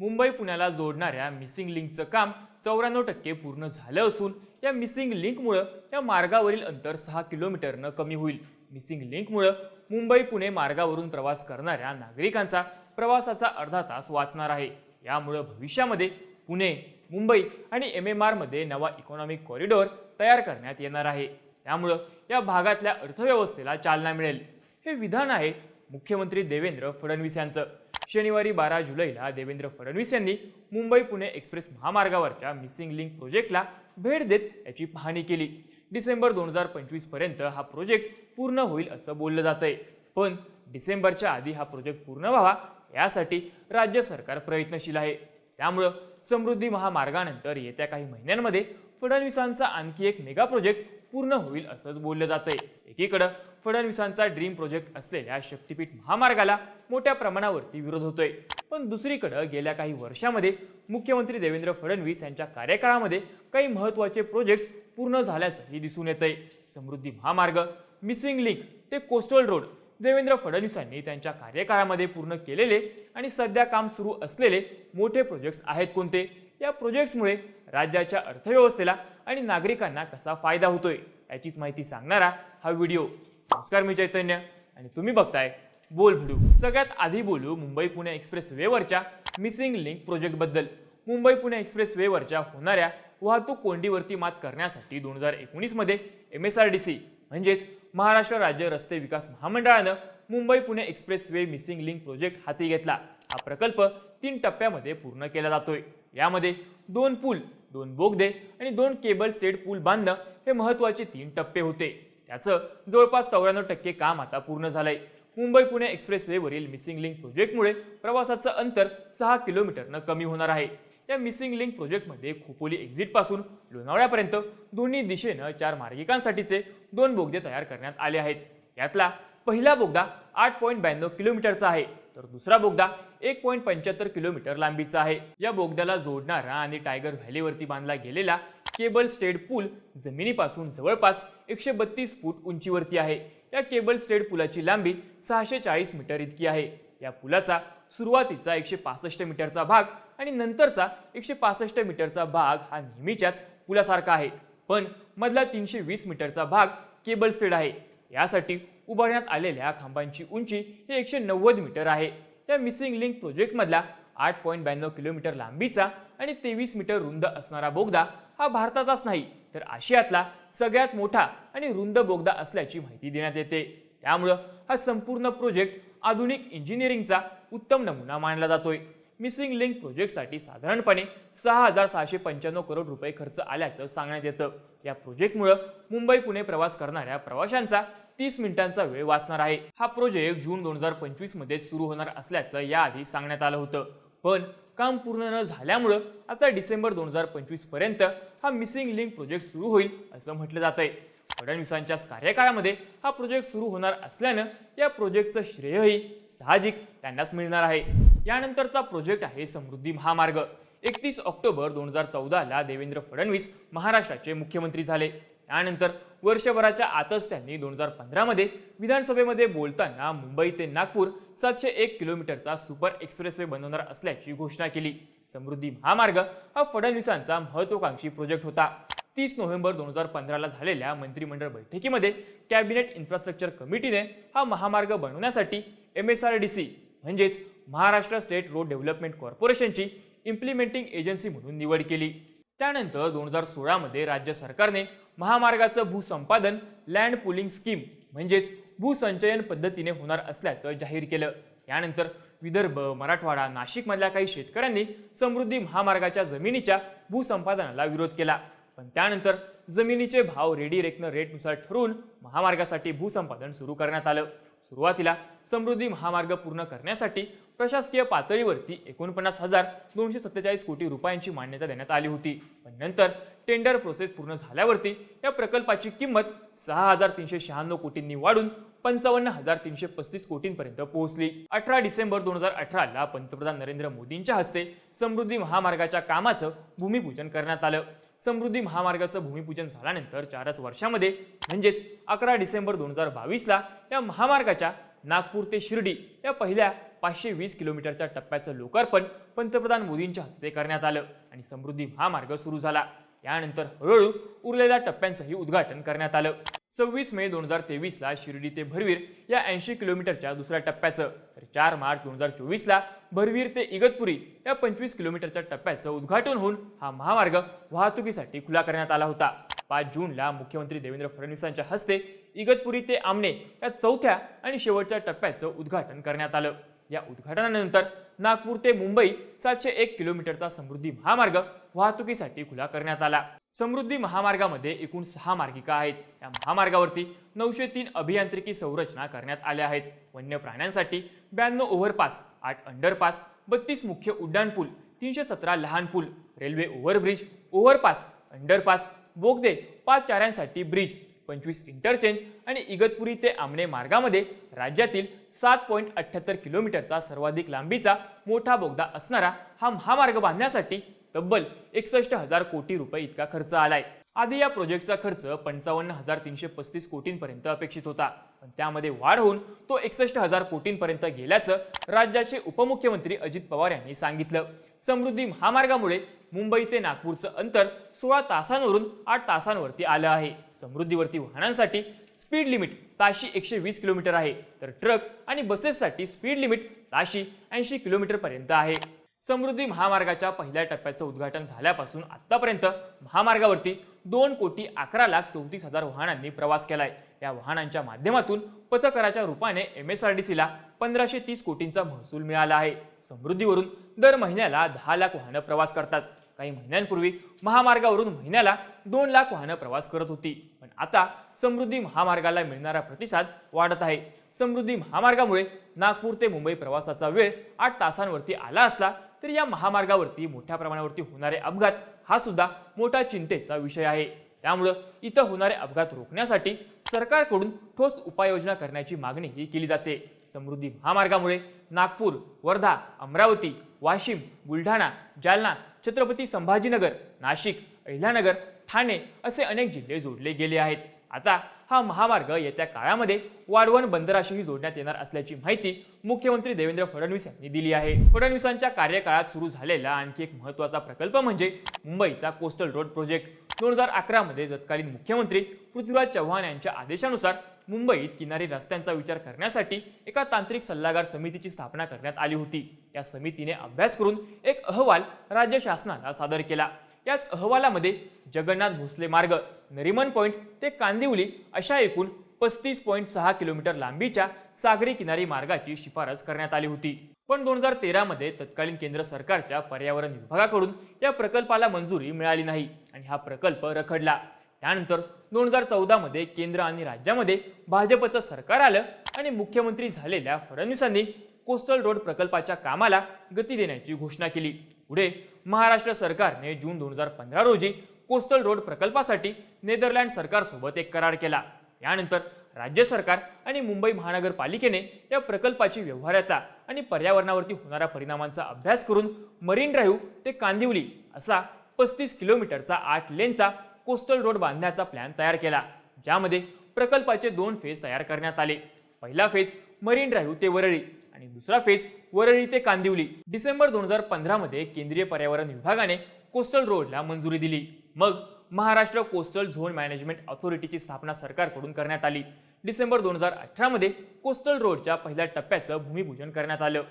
मुंबई पुण्याला जोडणाऱ्या मिसिंग लिंकचं काम चौऱ्याण्णव टक्के पूर्ण झालं असून या मिसिंग लिंकमुळं या मार्गावरील अंतर सहा किलोमीटरनं कमी होईल. मिसिंग लिंकमुळं मुंबई पुणे मार्गावरून प्रवास करणाऱ्या नागरिकांचा प्रवासाचा अर्धा तास वाचणार आहे. यामुळं भविष्यामध्ये पुणे मुंबई आणि एम एम आरमध्ये नवा इकॉनॉमिक कॉरिडॉर तयार करण्यात येणार आहे. त्यामुळं या भागातल्या अर्थव्यवस्थेला चालना मिळेल. हे विधान आहे मुख्यमंत्री देवेंद्र फडणवीस यांचं. शनिवारी बारा जुलैला देवेंद्र फडणवीस यांनी मुंबई पुणे एक्सप्रेस महामार्गावरच्या मिसिंग लिंक प्रोजेक्टला भेट देत याची पाहणी केली. डिसेंबर दोन हजार पंचवीसपर्यंत हा प्रोजेक्ट पूर्ण होईल असं बोललं जात आहे पण डिसेंबरच्या आधी हा प्रोजेक्ट पूर्ण व्हावा यासाठी राज्य सरकार प्रयत्नशील आहे. त्यामुळं समृद्धी महामार्गानंतर येत्या काही महिन्यांमध्ये फडणवीसांचा आणखी एक मेगा प्रोजेक्ट पूर्ण होईल असंच बोललं जातंय. एकीकडं फडणवीसांचा ड्रीम प्रोजेक्ट असलेल्या शक्तीपीठ महामार्गाला मोठ्या प्रमाणावरती विरोध होतोय. पण दुसरीकडं गेल्या काही वर्षामध्ये मुख्यमंत्री देवेंद्र फडणवीस यांच्या कार्यकाळामध्ये काही महत्त्वाचे प्रोजेक्ट्स पूर्ण झाल्याचंही दिसून येतंय. समृद्धी महामार्ग मिसिंग लिंक ते कोस्टल रोड देवेंद्र फडणवीसांनी त्यांच्या कार्यकाळामध्ये पूर्ण केलेले आणि सध्या काम सुरू असलेले मोठे प्रोजेक्ट्स आहेत कोणते? या प्रोजेक्ट्समुळे राज्याच्या अर्थव्यवस्थेला आणि नागरिकांना कसा फायदा होतोय याचीच माहिती सांगणारा हा व्हिडिओ. नमस्कार मी चैतन्य आणि तुम्ही बघताय बोल भिडू. सगळ्यात आधी बोलू मुंबई पुणे एक्सप्रेस वेवरच्या मिसिंग लिंक प्रोजेक्टबद्दल मुंबई पुणे एक्सप्रेस वेवरच्या होणाऱ्या वाहतूक कोंडीवरती मात करण्यासाठी दोन हजार एकोणीसमध्ये M S R D C म्हणजेच महाराष्ट्र राज्य रस्ते विकास महामंडळानं Mumbai Pune express way missing link project हाती घेतला. हा प्रकल्प तीन टप्प्यामध्ये पूर्ण केला जातोय. यामध्ये दोन पूल दोन बोगदे आणि दोन केबल स्टेट पूल बांधणं हे महत्त्वाचे तीन टप्पे होते. त्याचं जवळपास चौऱ्याण्णव टक्के काम आता पूर्ण झालंय. मुंबई पुणे एक्सप्रेसवेवरील मिसिंग लिंक प्रोजेक्टमुळे प्रवासाचं अंतर सहा किलोमीटरनं कमी होणार आहे. या मिसिंग लिंक प्रोजेक्टमध्ये खोपोली एक्झिटपासून लोणावळ्यापर्यंत दोन्ही दिशेनं चार मार्गिकांसाठीचे दोन बोगदे तयार करण्यात आले आहेत. यातला पहिला बोगदा आठ पॉईंट ब्याण्णव किलोमीटरचा आहे. तर दुसरा बोगदा एक पॉईंट पंच्याहत्तर किलोमीटर लांबीचा आहे. या बोगद्याला जोडणारा आणि टायगर व्हॅलीवरती बांधला गेलेला केबल स्टेड पूल जमिनीपासून जवळपास एकशे बत्तीस फूट उंचीवरती आहे. या केबल स्टेड पुलाची लांबी सहाशे चाळीस मीटर इतकी आहे. या पुलाचा सुरुवातीचा एकशे पासष्ट मीटरचा भाग आणि नंतरचा एकशे पासष्ट मीटरचा भाग हा नेहमीच्याच पुलासारखा आहे. पण मधला तीनशे वीस मीटरचा भाग केबल स्टेड आहे. यासाठी उभारण्यात आलेल्या खांबांची उंची ही एकशे नव्वद मीटर आहे. या मिसिंग लिंक प्रोजेक्टमधला आठ पॉईंट ब्याण्णव किलोमीटर लांबीचा आणि तेवीस मीटर रुंद असणारा बोगदा हा भारताचाच नाही तर आशियातला सगळ्यात मोठा आणि रुंद बोगदा असल्याची माहिती देण्यात येते. त्यामुळं हा संपूर्ण प्रोजेक्ट आधुनिक इंजिनिअरिंगचा उत्तम नमुना मानला जातोय. मिसिंग लिंक प्रोजेक्टसाठी साधारणपणे सहा हजार सहाशे पंच्याण्णव करोड रुपये खर्च आल्याचं सांगण्यात येतं. या प्रोजेक्टमुळं मुंबई पुणे प्रवास करणाऱ्या प्रवाशांचा तीस मिनिटांचा वेळ वाचणार आहे. हा प्रोजेक्ट जून दोन हजार पंचवीसमध्ये सुरू होणार असल्याचं याआधी सांगण्यात आलं होतं. पण काम पूर्ण न झाल्यामुळं आता डिसेंबर दोन हजार पंचवीसपर्यंत हा मिसिंग लिंक प्रोजेक्ट सुरू होईल असं म्हटलं जात आहे फडणवीसांच्याच कार्यकाळामध्ये हा प्रोजेक्ट सुरू होणार असल्यानं या प्रोजेक्टचं श्रेयही साहजिक त्यांनाच मिळणार आहे. यानंतरचा प्रोजेक्ट आहे समृद्धी महामार्ग. एकतीस ऑक्टोबर दोन हजार चौदाला देवेंद्र फडणवीस महाराष्ट्राचे मुख्यमंत्री झाले. त्यानंतर वर्षभराच्या आतच त्यांनी दोन हजार पंधरामध्ये विधानसभेमध्ये बोलताना मुंबई ते नागपूर सातशे एक किलोमीटरचा सुपर एक्सप्रेसवे बनवणार असल्याची घोषणा केली. समृद्धी महामार्ग हा फडणवीसांचा महत्वाकांक्षी प्रोजेक्ट होता. तीस नोव्हेंबर दोन हजार पंधराला झालेल्या मंत्रिमंडळ बैठकीमध्ये कॅबिनेट इन्फ्रास्ट्रक्चर कमिटीने हा महामार्ग बनवण्यासाठी M S R D C म्हणजेच महाराष्ट्र स्टेट रोड डेव्हलपमेंट कॉर्पोरेशनची इम्प्लिमेंटिंग एजन्सी म्हणून निवड केली. त्यानंतर दोन हजार सोळामध्ये राज्य सरकारने महामार्गाचं भूसंपादन लँड पुलिंग स्कीम म्हणजेच भूसंचयन पद्धतीने होणार असल्याचं जाहीर केलं. यानंतर विदर्भ मराठवाडा नाशिकमधल्या काही शेतकऱ्यांनी समृद्धी महामार्गाच्या जमिनीच्या भूसंपादनाला विरोध केला. पण त्यानंतर जमिनीचे भाव रेडी रेकनं रेटनुसार ठरवून महामार्गासाठी भूसंपादन सुरू करण्यात आलं. सुरुवातीला समृद्धी महामार्ग पूर्ण करण्यासाठी प्रशासकीय पातळीवरती एकोणपन्नास हजार दोनशे सत्तेचाळीस कोटी रुपयांची मान्यता देण्यात आली होती. पण नंतर टेंडर प्रोसेस पूर्ण झाल्यावरती या प्रकल्पाची किंमत सहा हजार तीनशे शहाण्णव कोटींनी वाढून पंचावन्न हजार तीनशे पस्तीस कोटींपर्यंत पोहोचली. अठरा डिसेंबर दोन हजार अठराला पंतप्रधान नरेंद्र मोदींच्या हस्ते समृद्धी महामार्गाच्या कामाचं भूमिपूजन करण्यात आलं. समृद्धी महामार्गाचं भूमिपूजन झाल्यानंतर चारच वर्षामध्ये म्हणजेच अकरा डिसेंबर दोन हजार बावीसला या महामार्गाच्या नागपूर ते शिर्डी या पहिल्या पाचशे वीस किलोमीटरच्या टप्प्याचं लोकार्पण पंतप्रधान मोदींच्या हस्ते करण्यात आलं आणि समृद्धी महामार्ग सुरू झाला. यानंतर हळूहळू उरलेल्या टप्प्यांचंही उद्घाटन करण्यात आलं. सव्वीस मे दोन हजार तेवीसला शिर्डी ते भरवीर या ऐंशी किलोमीटरच्या दुसऱ्या टप्प्याचं. तर चार मार्च दोन हजार चोवीसला भरवीर ते इगतपुरी या पंचवीस किलोमीटरच्या टप्प्याचं उद्घाटन होऊन हा महामार्ग वाहतुकीसाठी खुला करण्यात आला होता. पाच जूनला मुख्यमंत्री देवेंद्र फडणवीसांच्या हस्ते इगतपुरी ते आमने या चौथ्या आणि शेवटच्या टप्प्याचं उद्घाटन करण्यात आलं. या उद्घाटनानंतर नागपूर ते मुंबई सातशे एक किलोमीटरचा समृद्धी महामार्ग वाहतुकीसाठी खुला करण्यात आला. समृद्धी महामार्गामध्ये एकूण सहा मार्गिका आहेत. या महामार्गावरती नऊशे तीन अभियांत्रिकी संरचना करण्यात आल्या आहेत. वन्य प्राण्यांसाठी ब्याण्णव ओव्हरपास आठ अंडरपास बत्तीस मुख्य उड्डाणपूल तीनशे सतरा लहान पूल रेल्वे ओव्हरब्रिज ओव्हरपास अंडरपास बोगदे पाच चाऱ्यांसाठी ब्रिज पंचवीस इंटरचेंज आणि इगतपुरी ते आमणे मार्गामध्ये राज्यातील सात पॉईंट अठ्ठ्याहत्तर किलोमीटरचा सर्वाधिक लांबीचा मोठा बोगदा असणारा हा महामार्ग बांधण्यासाठी तब्बल एकसष्ट हजार कोटी रुपये इतका खर्च आलाय. आधी या प्रोजेक्टचा खर्च पंचावन्न हजार तीनशे पस्तीस कोटींपर्यंत अपेक्षित होता. पण त्यामध्ये वाढ होऊन तो एकसष्ट हजार कोटींपर्यंत गेल्याचं राज्याचे उपमुख्यमंत्री अजित पवार यांनी सांगितलं. समृद्धी महामार्गामुळे मुंबई ते नागपूरचं अंतर सोळा तासांवरून आठ तासांवरती आलं आहे. समृद्धीवरती वाहनांसाठी स्पीड लिमिट ताशी एकशे वीस किलोमीटर आहे. तर ट्रक आणि बसेससाठी स्पीड लिमिट ताशी ऐंशी किलोमीटरपर्यंत आहे. समृद्धी महामार्गाच्या पहिल्या टप्प्याचं उद्घाटन झाल्यापासून आतापर्यंत महामार्गावरती दोन कोटी अकरा लाख चौतीस हजार वाहनांनी प्रवास केलाय. या वाहनांच्या माध्यमातून पथकराच्या रूपाने एम एस आर डी सीला पंधराशे तीस कोटींचा महसूल मिळाला आहे. समृद्धीवरून दर महिन्याला दहा लाख वाहनं प्रवास करतात. काही महिन्यांपूर्वी महामार्गावरून महिन्याला दोन लाख वाहनं प्रवास करत होती. पण आता समृद्धी महामार्गाला मिळणारा प्रतिसाद वाढत आहे. समृद्धी महामार्गामुळे नागपूर ते मुंबई प्रवासाचा वेळ आठ तासांवरती आला असला तरी या महामार्गावरती मोठ्या प्रमाणावरती होणारे अपघात हा सुद्धा मोठा चिंतेचा विषय आहे. त्यामुळं इथं होणारे अपघात रोखण्यासाठी सरकारकडून ठोस उपाययोजना करण्याची मागणी ही केली जाते. समृद्धी महामार्गामुळे नागपूर वर्धा अमरावती वाशिम बुलढाणा जालना छत्रपती संभाजीनगर नाशिक अहिल्यानगर ठाणे असे अनेक जिल्हे जोडले गेले आहेत. आता हा महामार्ग येत्या काळामध्ये वाढवण बंदराशीही जोडण्यात येणार असल्याची माहिती मुख्यमंत्री देवेंद्र फडणवीस यांनी दिली आहे. फडणवीसांच्या कार्यकाळात सुरू झालेला आणखी एक महत्त्वाचा प्रकल्प म्हणजे मुंबईचा कोस्टल रोड प्रोजेक्ट. दोन हजार अकरामध्ये तत्कालीन मुख्यमंत्री पृथ्वीराज चव्हाण यांच्या आदेशानुसार मुंबईत किनारी रस्त्यांचा विचार करण्यासाठी एका तांत्रिक सल्लागार समितीची स्थापना करण्यात आली होती. या समितीने अभ्यास करून एक अहवाल राज्य शासनाला सादर केला. याच अहवालामध्ये जगन्नाथ भोसले मार्ग नरिमन पॉईंट ते कांदिवली अशा एकूण पस्तीस पॉईंट सहा किलोमीटर लांबीच्या सागरी किनारी मार्गाची शिफारस करण्यात आली होती. पण दोन हजार तेरामध्ये तत्कालीन केंद्र सरकारच्या पर्यावरण विभागाकडून या प्रकल्पाला मंजुरी मिळाली नाही आणि हा प्रकल्प रखडला. त्यानंतर दोन हजार चौदामध्ये केंद्र आणि राज्यामध्ये भाजपचं सरकार आलं आणि मुख्यमंत्री झालेल्या फडणवीसांनी कोस्टल रोड प्रकल्पाच्या कामाला गती देण्याची घोषणा केली. पुढे महाराष्ट्र सरकारने जून दोन हजार पंधरा रोजी कोस्टल रोड प्रकल्पासाठी नेदरलँड सरकारसोबत एक करार केला. यानंतर राज्य सरकार आणि मुंबई महानगरपालिकेने या प्रकल्पाची व्यवहार्यता आणि पर्यावरणावरती होणाऱ्या परिणामांचा अभ्यास करून मरीन ड्राईव्ह ते कांदिवली असा पस्तीस किलोमीटरचा आठ लेनचा कोस्टल रोड बांधण्याचा प्लॅन तयार केला ज्यामध्ये प्रकल्पाचे दोन फेज तयार करण्यात आले. पहिला फेज मरीन ड्राईव्ह ते वरळी आणि दुसरा फेज वरळी ते कांदिवली. डिसेंबर दोन हजार पंधरामध्ये केंद्रीय पर्यावरण विभागाने कोस्टल रोडला मंजुरी दिली. मग महाराष्ट्र कोस्टल झोन मॅनेजमेंट ऑथॉरिटीची स्थापना सरकारकडून करण्यात आली. डिसेंबर दोन हजार अठरामध्ये कोस्टल रोडच्या पहिल्या टप्प्याचं भूमिपूजन करण्यात आलं.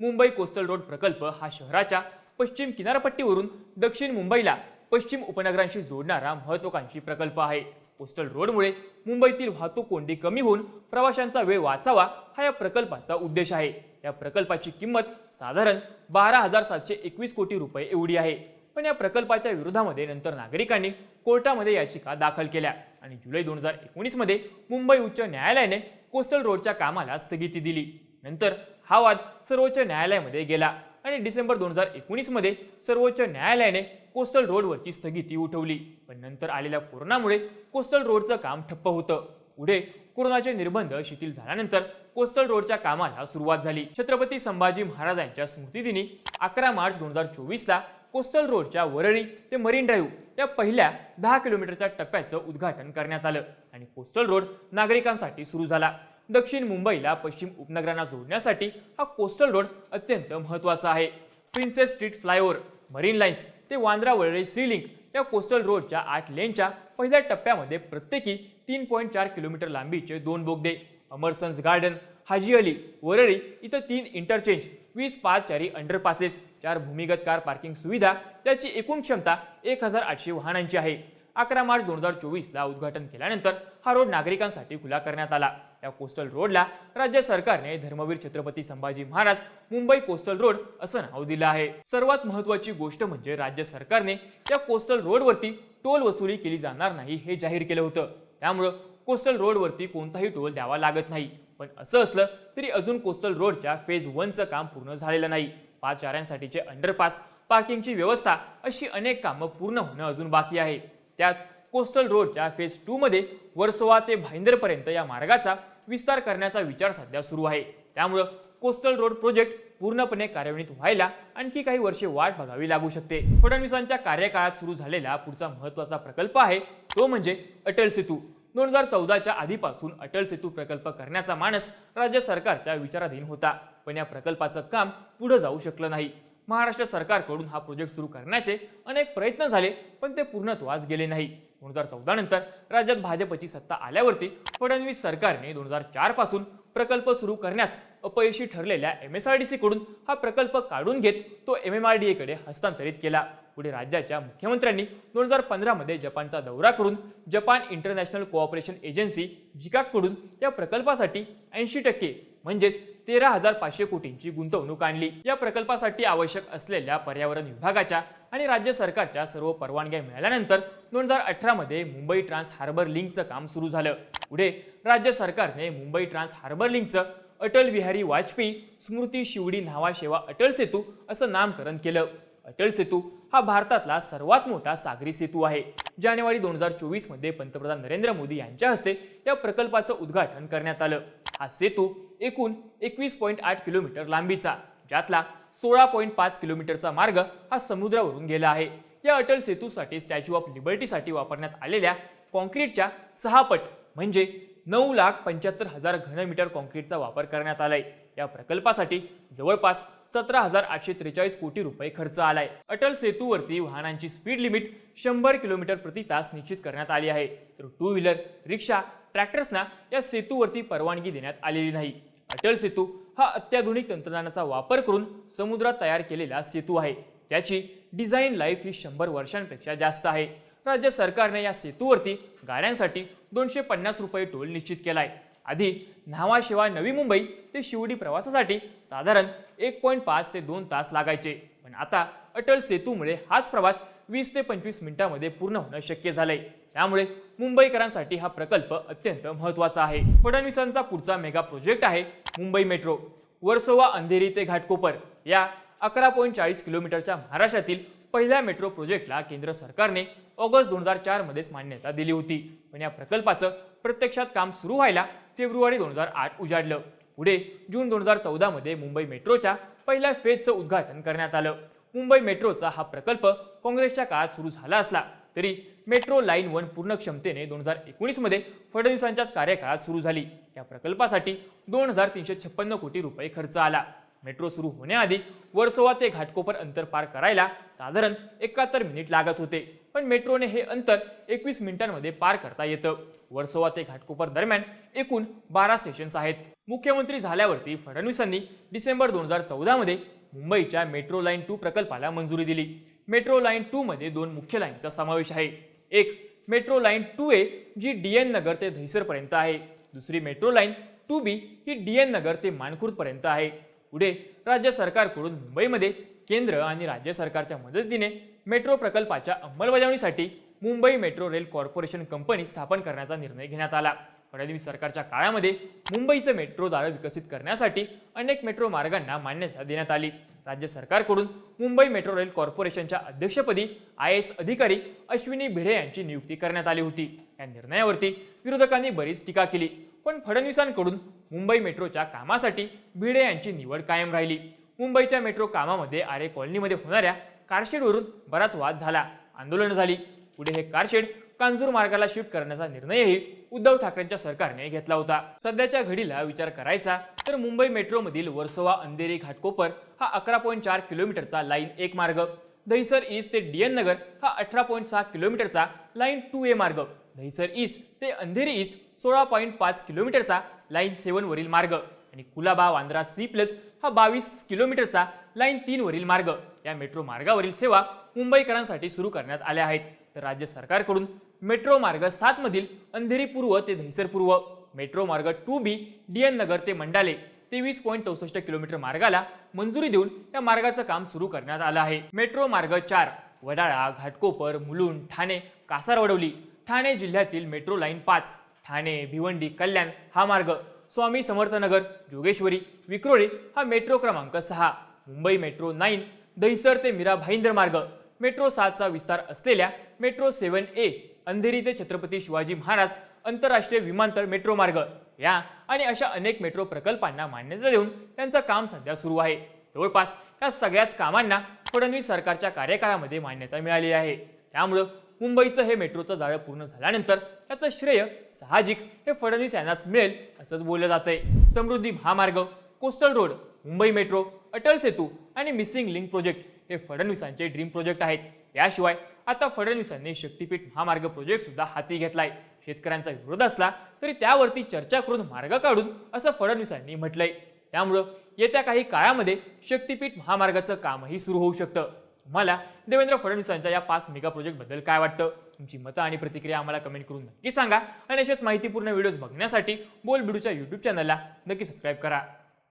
मुंबई कोस्टल रोड प्रकल्प हा शहराच्या पश्चिम किनारपट्टीवरून दक्षिण मुंबईला पश्चिम उपनगरांशी जोडणारा महत्वाकांक्षी प्रकल्प आहे. कोस्टल रोडमुळे मुंबईतील वाहतूक कोंडी कमी होऊन प्रवाशांचा वेळ वाचावा हा या प्रकल्पाचा उद्देश आहे. या प्रकल्पाची किंमत साधारण बारा हजार सातशे एकवीस कोटी रुपये एवढी आहे. पण या प्रकल्पाच्या विरोधामध्ये नंतर नागरिकांनी कोर्टामध्ये याचिका दाखल केल्या आणि जुलै दोन हजार एकोणीसमध्ये मुंबई उच्च न्यायालयाने कोस्टल रोडच्या कामाला स्थगिती दिली. नंतर हा वाद सर्वोच्च न्यायालयामध्ये गेला. आणि डिसेंबर दोन हजार एकोणीसमध्ये सर्वोच्च न्यायालयाने कोस्टल रोडवरची स्थगिती उठवली. पण नंतर आलेल्या कोरोनामुळे कोस्टल रोडचं काम ठप्प होतं. पुढे कोरोनाचे निर्बंध शिथिल झाल्यानंतर कोस्टल रोडच्या कामाला सुरुवात झाली. छत्रपती संभाजी महाराजांच्या स्मृतिदिनी अकरा मार्च दोन हजार चोवीसला कोस्टल रोडच्या वरळी ते मरीन ड्राईव्ह या पहिल्या दहा किलोमीटरच्या टप्प्याचं उद्घाटन करण्यात आलं आणि कोस्टल रोड नागरिकांसाठी सुरू झाला. दक्षिण मुंबईला पश्चिम उपनगरांना जोडण्यासाठी हा कोस्टल रोड अत्यंत महत्त्वाचा आहे. Princess street flyover marine lines ते वांद्रा वरळी सी लिंक या कोस्टल रोडच्या आठ लेनच्या पहिल्या टप्प्यामध्ये प्रत्येकी तीन पॉईंट चार किलोमीटर लांबीचे दोन बोगदे अमरसन्स गार्डन हाजी अली वरळी इथं तीन इंटरचेंज वीस पाच चारी अंडरपासेस चार भूमिगत कार पार्किंग सुविधा त्याची एकूण क्षमता एक हजार आठशे वाहनांची आहे. अकरा मार्च दोन हजार चोवीसला उद्घाटन केल्यानंतर हा रोड नागरिकांसाठी खुला करण्यात आला. या कोस्टल रोडला राज्य सरकारने धर्मवीर छत्रपती संभाजी महाराज मुंबई कोस्टल रोड असं नाव दिलं आहे. सर्वात महत्त्वाची गोष्ट म्हणजे राज्य सरकारने या कोस्टल रोडवरती टोल वसुली केली जाणार नाही हे जाहीर केलं होतं. त्यामुळं कोस्टल रोडवरती कोणताही टोल द्यावा लागत नाही. पण असं असलं तरी अजून कोस्टल रोडच्या फेज वनचं काम पूर्ण झालेलं नाही. पाचचाऱ्यांसाठीचे अंडरपास पार्किंगची व्यवस्था अशी अनेक कामं पूर्ण होणं अजून बाकी आहे. त्यात कोस्टल रोडच्या फेज टूमध्ये वर्सोवा ते भाईंदरपर्यंत या मार्गाचा विस्तार करण्याचा विचार सध्या सुरू आहे. त्यामुळं कोस्टल रोड प्रोजेक्ट पूर्णपणे कार्यान्वित व्हायला आणखी काही वर्षे वाट बघावी लागू शकते. फडणवीसांच्या कार्यकाळात सुरू झालेला पुढचा महत्त्वाचा प्रकल्प आहे तो म्हणजे अटल सेतू. दोन हजार चौदाच्या आधीपासून अटल सेतू प्रकल्प करण्याचा मानस राज्य सरकारच्या विचाराधीन होता. पण या प्रकल्पाचं काम पुढे जाऊ शकलं नाही. महाराष्ट्र सरकारकडून हा प्रोजेक्ट सुरू करण्याचे अनेक प्रयत्न झाले पण ते पूर्णत्वास गेले नाही. दोन हजार चौदा नंतर राज्यात भाजपची सत्ता आल्यावरती फडणवीस सरकारने दोन हजार चारपासून प्रकल्प सुरू करण्यास अपयशी ठरलेल्या एम एस आर डी सीकडून हा प्रकल्प काढून घेत तो एम एम आर डी एकडे हस्तांतरित केला. पुढे राज्याच्या मुख्यमंत्र्यांनी दोन हजार पंधरामध्ये जपानचा दौरा करून जपान इंटरनॅशनल कोऑपरेशन एजन्सी जिकाकडून या प्रकल्पासाठी ऐंशी टक्के म्हणजेच तेरा हजार पाचशे कोटींची गुंतवणूक आणली. या प्रकल्पासाठी आवश्यक असलेल्या पर्यावरण विभागाच्या आणि राज्य सरकारच्या सर्व परवानग्या मिळाल्यानंतर दोन हजार अठरामध्ये मुंबई ट्रान्स हार्बर लिंकचं काम सुरू झालं. पुढे राज्य सरकारने मुंबई ट्रान्स हार्बर लिंकचं अटल बिहारी वाजपेयी स्मृती शिवडी न्हावा शेवा अटल सेतू असं नामकरण केलं. अटल सेतू हा भारतातला सर्वात मोठा सागरी सेतू आहे. जानेवारी दोन हजार चोवीसमध्ये पंतप्रधान नरेंद्र मोदी यांच्या हस्ते या प्रकल्पाचं उद्घाटन करण्यात आलं. हा सेतू एकूण एकवीस पॉईंट आठ किलोमीटर लांबीचा ज्यातला सोळा पॉईंट पाच किलोमीटरचा मार्ग हा समुद्रावरून गेला आहे. या अटल सेतूसाठी स्टॅच्यू ऑफ लिबर्टीसाठी वापरण्यात आलेल्या कॉन्क्रीटच्या सहा पट म्हणजे नऊ लाख पंच्याहत्तर हजार घनमीटर कॉन्क्रीटचा वापर करण्यात आलाय. या प्रकल्पासाठी जवळपास सतरा हजार आठशे त्रेचाळीस कोटी रुपये खर्च आलाय. अटल सेतूवरती वाहनांची स्पीड लिमिट शंभर किलोमीटर प्रति तास निश्चित करण्यात आली आहे. तर टू व्हीलर रिक्षा ट्रॅक्टर्सना या सेतूवरती परवानगी देण्यात आलेली नाही. अटल सेतू हा अत्याधुनिक तंत्रज्ञानाचा वापर करून समुद्रात तयार केलेला सेतू आहे. त्याची डिझाईन लाईफ ही शंभर वर्षांपेक्षा जास्त आहे. राज्य सरकारने या सेतूवरती गाड्यांसाठी दोनशे पन्नास रुपये टोल निश्चित केला आहे आधी न्हावाशिवाय नवी मुंबई ते शिवडी प्रवासासाठी साधारण एक पॉईंट पाच ते दोन तास लागायचे. पण आता अटल सेतूमुळे हाच प्रवास वीस ते पंचवीस मिनिटांमध्ये पूर्ण होणं शक्य झालंय. त्यामुळे मुंबईकरांसाठी हा प्रकल्प अत्यंत महत्त्वाचा आहे. फडणवीसांचा पुढचा मेगा प्रोजेक्ट आहे मुंबई मेट्रो. वर्सोवा अंधेरी ते घाटकोपर या अकरा पॉईंट चाळीस किलोमीटरच्या महाराष्ट्रातील पहिल्या मेट्रो प्रोजेक्टला केंद्र सरकारने ऑगस्ट दोन हजार चारमध्येच मान्यता दिली होती. पण या प्रकल्पाचं प्रत्यक्षात काम सुरू व्हायला फेब्रुवारी दोन हजार आठ उजाडलं. पुढे जून दोन हजार चौदामध्ये मुंबई मेट्रोच्या पहिल्या फेजचं उद्घाटन करण्यात आलं. मुंबई मेट्रोचा हा प्रकल्प काँग्रेसच्या काळात सुरू झाला असला तरी मेट्रो लाईन वन पूर्ण क्षमतेने दोन हजार एकोणीसमध्ये फडणवीसांच्याच कार्यकाळात सुरू झाली. या प्रकल्पासाठी दोन हजार तीनशे छप्पन्न कोटी रुपये खर्च आला. मेट्रो सुरू होण्याआधी वर्सोवा ते घाटकोपर अंतर पार करायला साधारण एकाहत्तर मिनिट लागत होते. पण मेट्रोने हे अंतर एकवीस मिनिटांमध्ये पार करता येतं. वर्सोवा ते घाटकोपर दरम्यान एकूण बारा स्टेशन्स आहेत. मुख्यमंत्री झाल्यावरती फडणवीसांनी डिसेंबर दोन हजार चौदामध्ये मुंबईच्या मेट्रो लाईन टू प्रकल्पाला मंजुरी दिली. मेट्रो लाईन टूमध्ये दोन मुख्य लाईनचा समावेश आहे. एक मेट्रो लाईन टू ए जी डी एन नगर ते दहिसरपर्यंत आहे. दुसरी मेट्रो लाईन टू बी ही डी एन नगर ते मानखुर्दपर्यंत आहे. पुढे राज्य सरकारकडून मुंबईमध्ये केंद्र आणि राज्य सरकारच्या मदतीने मेट्रो प्रकल्पाच्या अंमलबजावणीसाठी Mumbai metro rail corporation company स्थापन करण्याचा निर्णय घेण्यात आला. फडणवीस सरकारच्या काळामध्ये मुंबईचं मेट्रो जाळं विकसित करण्यासाठी अनेक मेट्रो मार्गांना मान्यता देण्यात आली. राज्य सरकारकडून मुंबई मेट्रो रेल कॉर्पोरेशनच्या अध्यक्षपदी आय एस अधिकारी अश्विनी भिडे यांची नियुक्ती करण्यात आली होती. या निर्णयावरती विरोधकांनी बरीच टीका केली पण फडणवीसांकडून मुंबई मेट्रोच्या कामासाठी भिडे यांची निवड कायम राहिली. मुंबईच्या मेट्रो कामामध्ये आरे कॉलनीमध्ये होणाऱ्या कारशेडवरून बराच वाद झाला. आंदोलनं झाली. पुढे हे कारशेड कांजूर मार्गाला शिफ्ट करण्याचा निर्णयही उद्धव ठाकरेंच्या सरकारने घेतला होता. सध्याच्या घडीला विचार करायचा तर मुंबई मेट्रोमधील वर्सोवा अंधेरी घाटकोपर हा अकरा पॉईंट चार किलोमीटरचा लाईन एक मार्ग. दहिसर ईस्ट ते डीएन नगर हा अठरा पॉईंट सहा किलोमीटरचा लाईन टू ए मार्ग. दहिसर ईस्ट ते अंधेरी ईस्ट सोळा पॉईंट पाच किलोमीटरचा लाईन सेवन वरील मार्ग. आणि कुलाबा वांद्रा सी प्लस हा बावीस किलोमीटरचा लाईन तीन वरील मार्ग. या मेट्रो मार्गावरील सेवा मुंबईकरांसाठी सुरू करण्यात आल्या आहेत. तर राज्य सरकारकडून मेट्रो मार्ग सात मधील अंधेरी पूर्व ते दहिसर पूर्व मेट्रो मार्ग two B D N Nagar ते मंडाले तेवीस पॉईंट चौसष्ट किलोमीटर मार्गाला मंजुरी देऊन या मार्गाचं काम सुरू करण्यात आलं आहे. मेट्रो मार्ग चार वडाळा घाटकोपर मुलुंड ठाणे कासारवडवली ठाणे जिल्ह्यातील मेट्रो लाईन पाच ठाणे भिवंडी कल्याण हा मार्ग. स्वामी समर्थनगर जोगेश्वरी विक्रोळी हा मेट्रो क्रमांक सहा. मुंबई मेट्रो नाईन दहिसर ते मीरा भाईंदर मार्ग. मेट्रो सातचा विस्तार असलेल्या मेट्रो सेवन ए अंधेरी ते छत्रपती शिवाजी महाराज आंतरराष्ट्रीय विमानतळ मेट्रो मार्ग या आणि अशा अनेक मेट्रो प्रकल्पांना मान्यता देऊन त्यांचं काम सध्या सुरू आहे. जवळपास या सगळ्याच कामांना फडणवीस सरकारच्या कार्यकाळामध्ये मान्यता मिळाली आहे. त्यामुळं मुंबईचं हे मेट्रोचं जाळं पूर्ण झाल्यानंतर त्याचं श्रेय साहजिक हे फडणवीस यांनाच मिळेल असंच बोललं जातंय. समृद्धी महामार्ग coastal road Mumbai metro Atal Setu आणि मिसिंग लिंक प्रोजेक्ट हे फडणवीसांचे ड्रीम प्रोजेक्ट आहेत. याशिवाय आता फडणवीसांनी शक्तीपीठ महामार्ग प्रोजेक्ट सुद्धा हाती घेतलाय. शेतकऱ्यांचा विरोध असला तरी त्यावरती चर्चा करून मार्ग काढून असं फडणवीसांनी म्हटलंय. त्यामुळं येत्या काही काळामध्ये शक्तीपीठ महामार्गाचं कामही सुरू होऊ शकतं. तुम्हाला देवेंद्र फडणवीसांच्या या पाच मेगा प्रोजेक्टबद्दल काय वाटतं? तुमची मतं आणि प्रतिक्रिया आम्हाला कमेंट करून नक्की सांगा. आणि अशाच माहितीपूर्ण व्हिडिओज बघण्यासाठी बोल बिडूच्या यूट्यूब चॅनलला नक्की सबस्क्राईब करा.